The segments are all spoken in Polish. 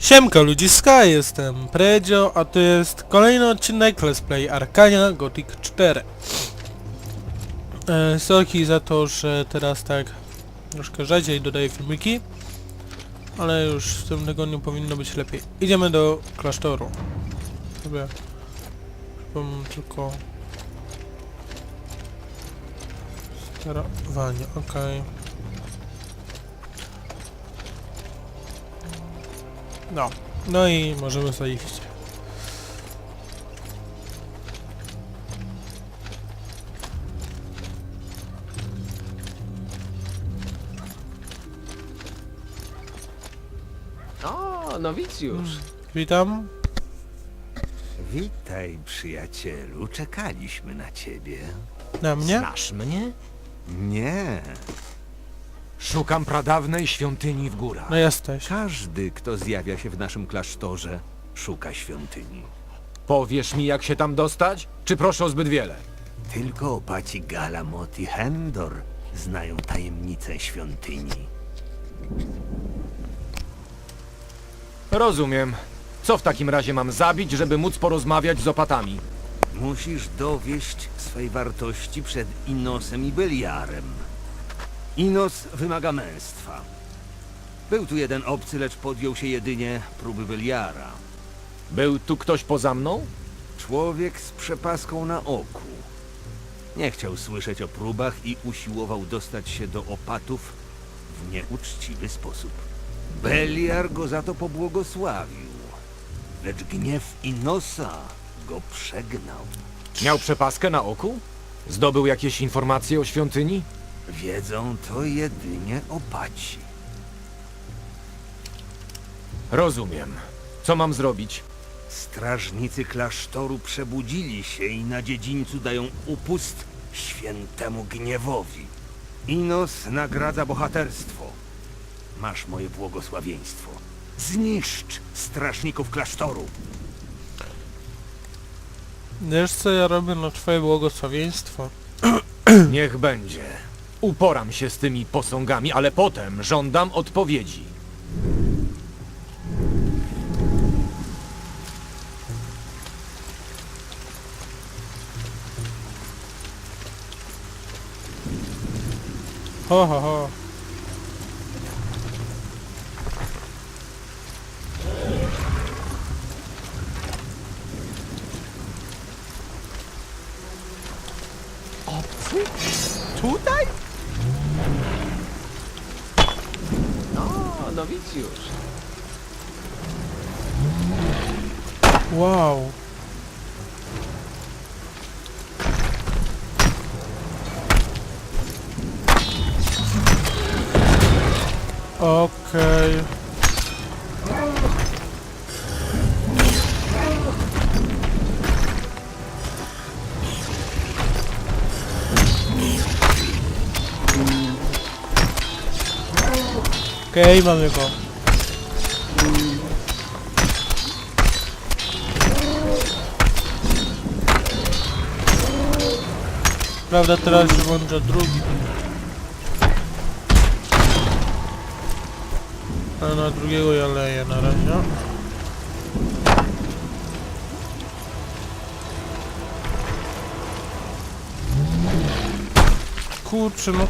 Siemka ludziska, jestem Predzio, a to jest kolejny odcinek Let's Play Arcania Gothic 4. E, za to, że teraz tak troszkę rzadziej dodaję filmiki, ale już w tym tygodniu powinno być lepiej. Idziemy do klasztoru. Sobie przypomnę tylko sterowanie, okej. No, no i możemy sobie iść. O, nowicjusz. Witam. Witaj, przyjacielu. Czekaliśmy na ciebie. Na mnie? Znasz mnie? Nie. Szukam pradawnej świątyni w górach. No jesteś. Każdy, kto zjawia się w naszym klasztorze, szuka świątyni. Powiesz mi, jak się tam dostać? Czy proszę o zbyt wiele? Tylko opaci Galamot i Hendor znają tajemnicę świątyni. Rozumiem. Co w takim razie mam zabić, żeby móc porozmawiać z opatami? Musisz dowieść swej wartości przed Inosem i Beliarem. Inos wymaga męstwa. Był tu jeden obcy, lecz podjął się jedynie próby Beliara. Był tu ktoś poza mną? Człowiek z przepaską na oku. Nie chciał słyszeć o próbach i usiłował dostać się do opatów w nieuczciwy sposób. Beliar go za to pobłogosławił, lecz gniew Inosa go przegnał. Miał przepaskę na oku? Zdobył jakieś informacje o świątyni? Wiedzą to jedynie opaci. Rozumiem. Co mam zrobić? Strażnicy klasztoru przebudzili się i na dziedzińcu dają upust świętemu gniewowi. Inos nagradza bohaterstwo. Masz moje błogosławieństwo. Zniszcz strażników klasztoru. Wiesz co ja robię na twoje błogosławieństwo? Niech będzie. Uporam się z tymi posągami, ale potem żądam odpowiedzi. Ho ho ho. Nowicjusz. Wow. Okej. Okej, mamy go. Prawda, teraz się włącza drugi. A na drugiego ja leję na razie. Kurczę, no.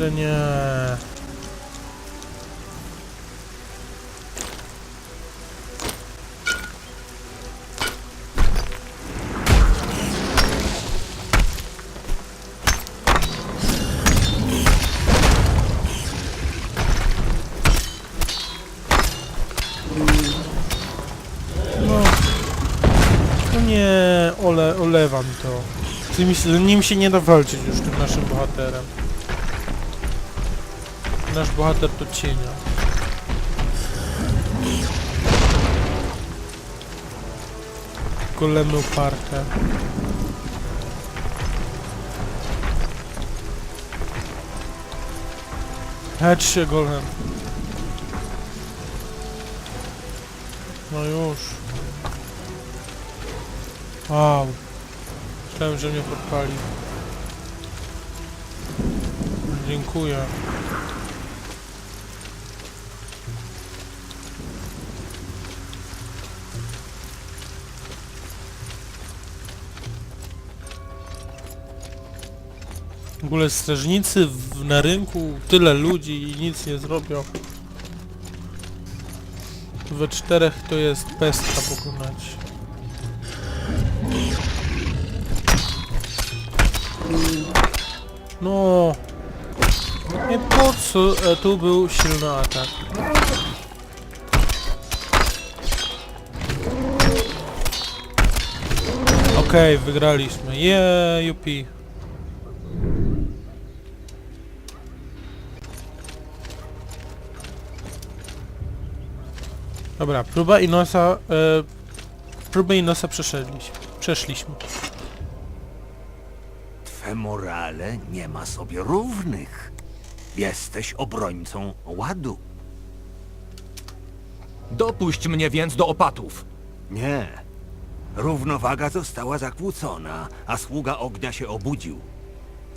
Kurde nie. No. No nie, ole, olewam to. Tym, nim się nie da walczyć już tym naszym bohaterem. Nasz bohater to cienia. Golemy oparte. Hedź się golem. No już. Wow. Myślałem, że mnie podpali. Dziękuję. Ogóle strażnicy w, na rynku, tyle ludzi i nic nie zrobią. We czterech to jest pestka pokonać. No. Nie po co e, tu był silny atak. Okej, wygraliśmy. Jeee, jupi. Dobra, próba Inosa... E, próbę Inosa przeszedliśmy. Przeszliśmy. Twe morale nie ma sobie równych. Jesteś obrońcą ładu. Dopuść mnie więc do opatów. Nie. Równowaga została zakłócona, a sługa ognia się obudził.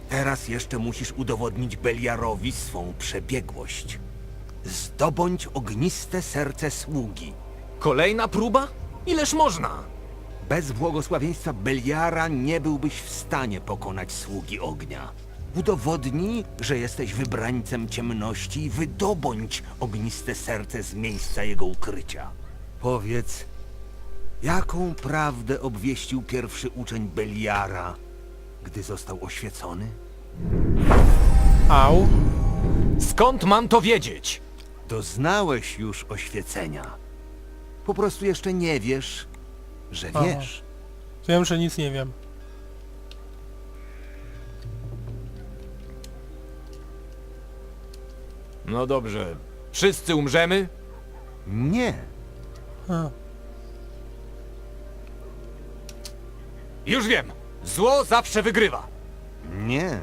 Teraz jeszcze musisz udowodnić Beliarowi swą przebiegłość. Zdobądź ogniste serce sługi. Kolejna próba? Ileż można? Bez błogosławieństwa Beliara nie byłbyś w stanie pokonać sługi ognia. Udowodnij, że jesteś wybrańcem ciemności i wydobądź ogniste serce z miejsca jego ukrycia. Powiedz, jaką prawdę obwieścił pierwszy uczeń Beliara, gdy został oświecony? Au. Skąd mam to wiedzieć? Doznałeś już oświecenia. Po prostu jeszcze nie wiesz, że Aha. wiesz. Wiem, że nic nie wiem. No dobrze. Wszyscy umrzemy? Nie. A. Już wiem. Zło zawsze wygrywa. Nie.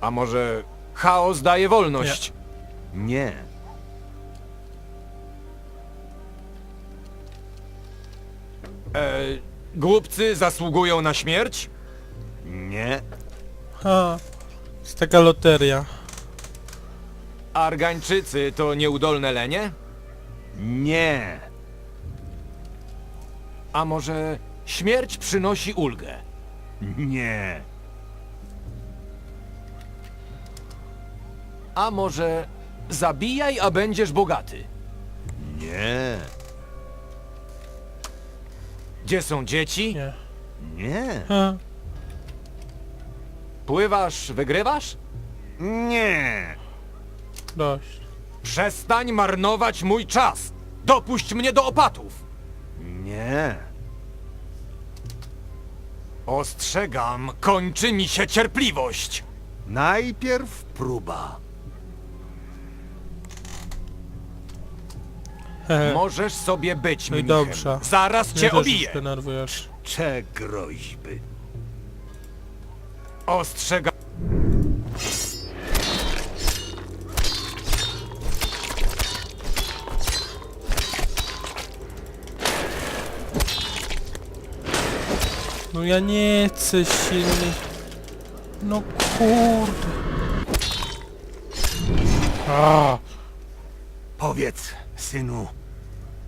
A może chaos daje wolność? Nie. E, głupcy zasługują na śmierć? Nie. Ha. Jest taka loteria. Argańczycy to nieudolne lenie? Nie. A może śmierć przynosi ulgę? Nie. A może zabijaj, a będziesz bogaty? Nie. Gdzie są dzieci? Nie. Nie. Ha. Pływasz, wygrywasz? Nie. Dość. Przestań marnować mój czas! Dopuść mnie do opatów! Nie. Ostrzegam, kończy mi się cierpliwość! Najpierw próba. Możesz sobie być, No i mnichem. dobrze. Zaraz cię też obiję! już denerwujesz. Cze groźby. Ostrzegam... No ja nie chcę silny. No kurde. A. Powiedz, synu,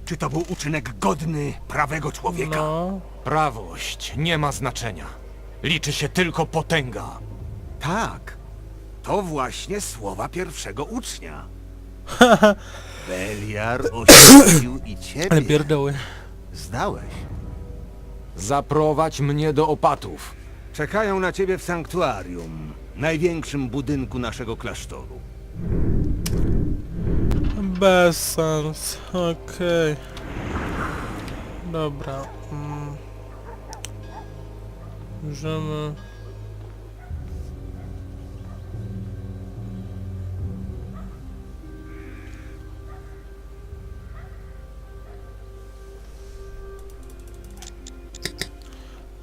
czy to był uczynek godny prawego człowieka? No. Prawość nie ma znaczenia. Liczy się tylko potęga. Tak. To właśnie słowa pierwszego ucznia. Beliar oświecił i ciebie. Ale pierdoły. Zdałeś. Zaprowadź mnie do opatów. Czekają na ciebie w sanktuarium, największym budynku naszego klasztoru. Bez sens. Okej. Dobra. Mm. Możemy...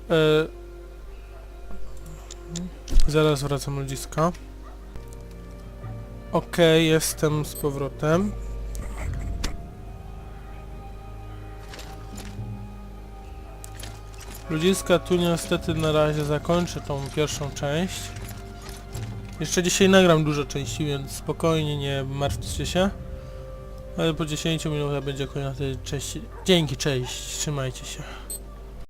E... Zaraz wracam. Okej, okay, jestem z powrotem. Ludziska, tu niestety na razie zakończę tą pierwszą część. Jeszcze dzisiaj nagram dużo części, więc spokojnie, nie martwcie się. Ale po 10 minutach będzie kolejna tej części. Dzięki, cześć, trzymajcie się.